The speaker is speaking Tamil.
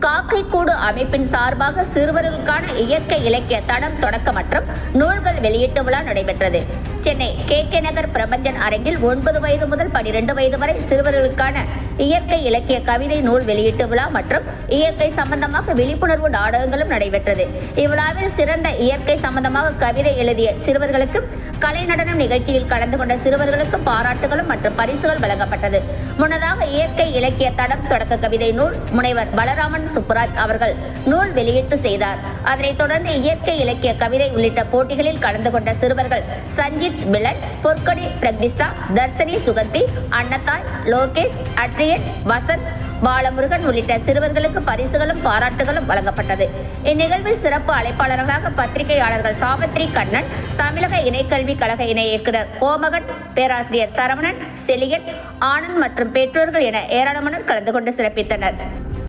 காக்கை கூடு அமைப்பின் சார்பாக சிறுவர்களுக்கான இயற்கை இலக்கிய தடம் தொடக்க மற்றும் நூல்கள் வெளியீட்டு விழா நடைபெற்றது. சென்னை கே கே நகர் பிரபஞ்சன் அரங்கில் ஒன்பது வயது முதல் பனிரெண்டு வயது வரை சிறுவர்களுக்கான இயற்கை இலக்கிய கவிதை நூல் வெளியீட்டு விழா மற்றும் இயற்கை சம்பந்தமாக விழிப்புணர்வு நாடகங்களும் நடைபெற்றது. இவ்விழாவில் சிறந்த இயற்கை சம்பந்தமாக கவிதை எழுதிய சிறுவர்களுக்கும் கலை நடனம் நிகழ்ச்சியில் கலந்து கொண்ட சிறுவர்களுக்கு பாராட்டுகளும் மற்றும் பரிசுகள் வழங்கப்பட்டது. முன்னதாக இயற்கை இலக்கிய தடம் தொடக்க கவிதை நூல் முனைவர் பலராமன் சுப்புராஜ் அவர்கள் நூல் வெளியீட்டு செய்தார். அதனைத் தொடர்ந்து இயற்கை இலக்கிய கவிதை உள்ளிட்ட போட்டிகளில் கலந்து கொண்ட சிறுவர்கள் சஞ்சித் விலன் பொற்கொடி பிரக்னிசா தர்சனி சுகந்தி அன்னத்தாய் லோகேஷ் அட்ரியன் வசந்த் பாலமுருகன் உள்ளிட்ட சிறுவர்களுக்கு பரிசுகளும் பாராட்டுகளும் வழங்கப்பட்டது. இந்நிகழ்வில் சிறப்பு அழைப்பாளர்களாக பத்திரிகையாளர்கள் சாவித்ரி கண்ணன் தமிழக இணைக்கல்விக் கழக இணை இயக்குனர் கோமகன் பேராசிரியர் சரவணன் செலியன் ஆனந்த் மற்றும் பெற்றோர்கள் என ஏராளமானோர் கலந்து கொண்டு சிறப்பித்தனர்.